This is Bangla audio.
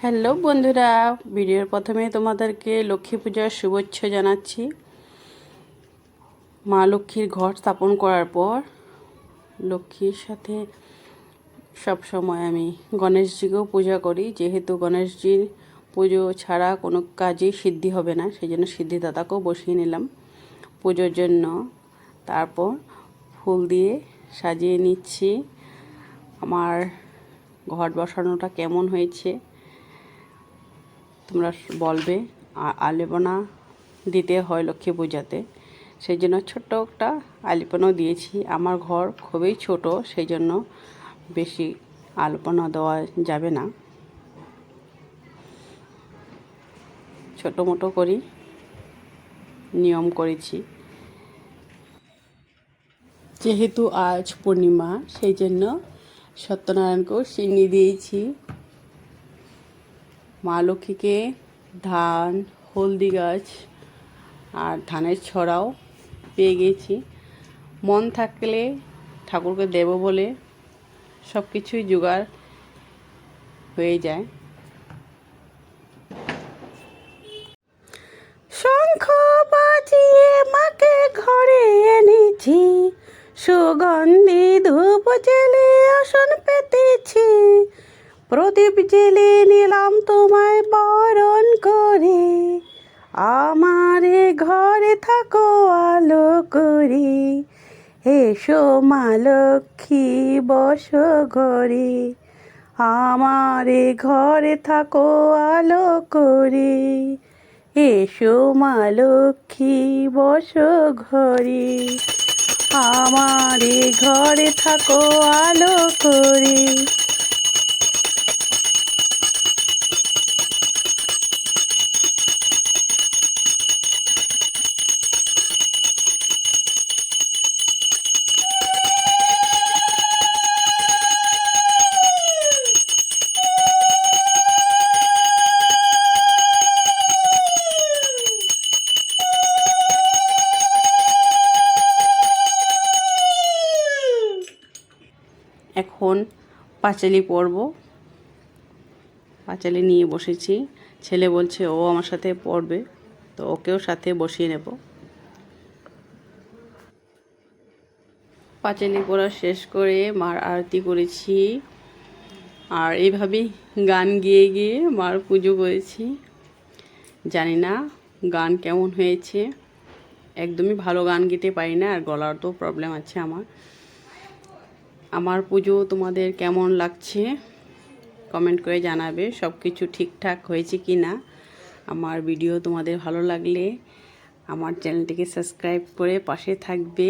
হ্যালো বন্ধুরা, ভিডিওর প্রথমে তোমাদেরকে লক্ষ্মী পূজার শুভেচ্ছা জানাচ্ছি। মা লক্ষ্মীর ঘর স্থাপন করার পর লক্ষ্মীর সাথে সব সময় আমি গণেশজিকেও পূজা করি। যেহেতু গণেশজির পুজো ছাড়া কোনো কাজই সিদ্ধি হবে না সেই জন্য সিদ্ধিদাতাকেও বসিয়ে নিলাম পুজোর জন্য। তারপর ফুল দিয়ে সাজিয়ে নিচ্ছি। আমার ঘট বসানোটা কেমন হয়েছে তোমরা বলবে আলেপনা দিতে হয় লক্ষ্মী পূজাতে। সেই জন্য ছোট্ট একটা আলিপনাও দিয়েছি। আমার ঘর খুবই ছোট সেই জন্য বেশি আলপনা দেওয়া যাবে না। ছোটো মোটো করি, নিয়ম করেছি। যেহেতু আজ পূর্ণিমা সেই জন্য সত্যনারায়ণকেও সিন্নি দিয়েছি। মা লক্ষ্মীকে ধান, হলদি গাছ আর ধানের ছড়াও পেয়ে গেছি। মন থাকলে ঠাকুরকে দেব বলে সব কিছুই জোগাড় হয়ে যায়। শঙ্খ বাজিয়ে মাকে ঘরে এনেছি, সুগন্ধি ধূপ জেলে আসন পেতেছি। প্রদীপ জেলে নিলাম তোমায় বরণ করে। আমারে ঘরে থাকো, আলো করে। এসো মা লক্ষ্মী, বস ঘরে। আমারে ঘরে থাকো, আলো করে। এসো মা লক্ষ্মী, বস ঘরে। আমারে ঘরে থাকো, আলো করে। এখন পাঁচালি পরব। পাঁচালি নিয়ে বসেছি। ছেলে বলছে, ও আমার সাথে পড়বে তো ওকেও সাথে বসিয়ে নেব। পাঁচালি পড়া শেষ করে মার আরতি করেছি। আর এইভাবেই গান গিয়ে গিয়ে মার পুজো করেছি। জানি না গান কেমন হয়েছে। একদমই ভালো গান গেতে পারি না, আর গলার তো প্রবলেম আছে আমার। আমার পুজো তোমাদের কেমন লাগছে? কমেন্ট করে জানাবে সব কিছু ঠিকঠাক হয়েছে কি না আমার ভিডিও তোমাদের ভালো লাগলে আমার চ্যানেলটিকে সাবস্ক্রাইব করে পাশে থাকবে।